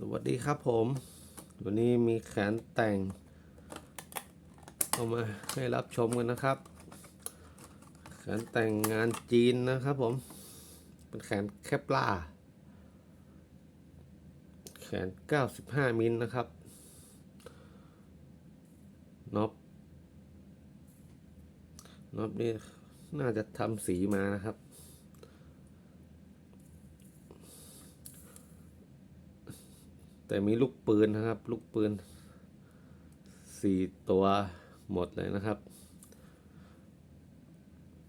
สวัสดีครับผม วันนี้มีแขนแต่ง เอามาให้รับชมกันนะครับ แขนแต่งงานจีนนะครับผม เป็นแขนแคปลาแขน 95 มิลนะครับน็อปน็อปนี่น่าจะทำสีมานะครับ แต่มีลูกปืนนะครับ ลูกปืนสี่ตัวหมดเลยนะครับ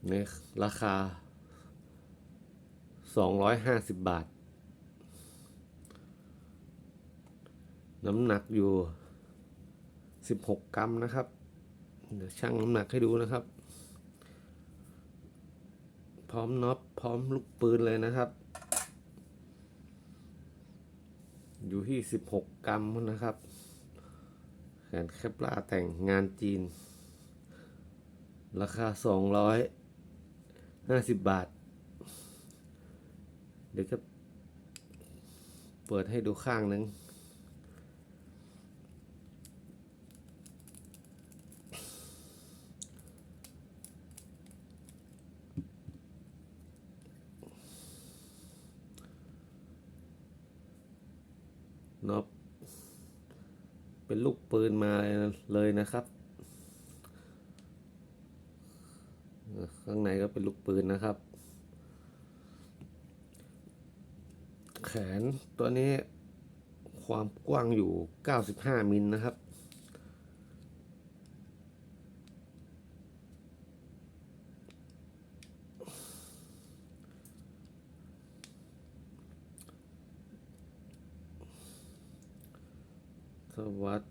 ในราคา 250 บาท น้ำหนักอยู่ 16 กรัมนะครับ เดี๋ยวชั่งน้ำหนักให้ดูนะครับ พร้อมน็อตพร้อมลูกปืนเลยนะครับ อยู่ที่ 16 กรัมนะครับแขนแคปลาแต่งงานจีน ราคา 250 บาท เดี๋ยวจะเปิดให้ดูข้างหนึ่ง น็อปเป็นลูกปืนมาเลยนะครับ ข้างในก็เป็นลูกปืนนะครับ แขนตัวนี้ความกว้างอยู่ 95 มิลนะครับ สวัสด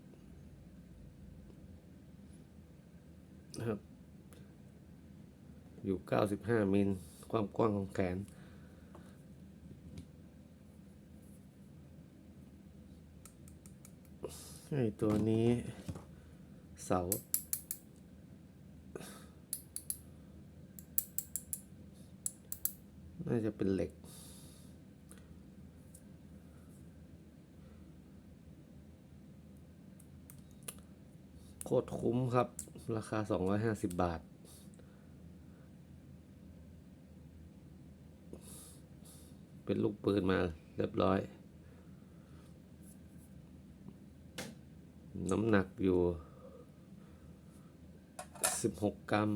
นะครับ อยู่ 95 มิล ความกว้างของแขนไอตัวนี้ เสา น่าจะเป็นเหล็ก โคตรคุ้มครับ ราคา 250 บาท เป็นลูกปืนมาเรียบร้อย น้ำหนักอยู่ 16 กรัม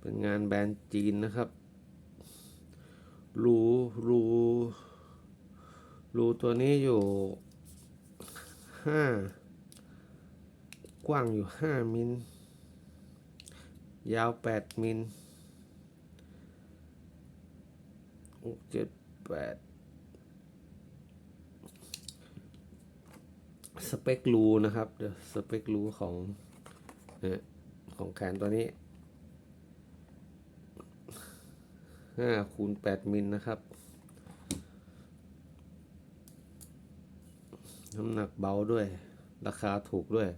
เป็นงานแบรนด์จีนนะครับ รูรู รูตัวนี้อยู่ห้ากว้างอยู่ห้ามิล ยาวแปดมิลหกเจ็ดแปดสเปครูนะครับเดี๋ยวสเปครูของของแขนตัวนี้ห้าคูณแปดมิลนะครับ น้ำหนักเบาด้วย ราคาถูกด้วย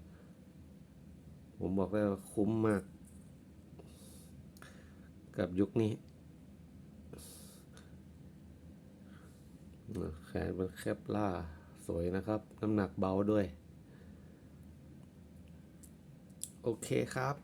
ผมบอกได้ว่าคุ้มมาก กับยุคนี้แขนเป็นแคบล่าสวยนะครับ น้ำหนักเบาด้วย โอเคครับ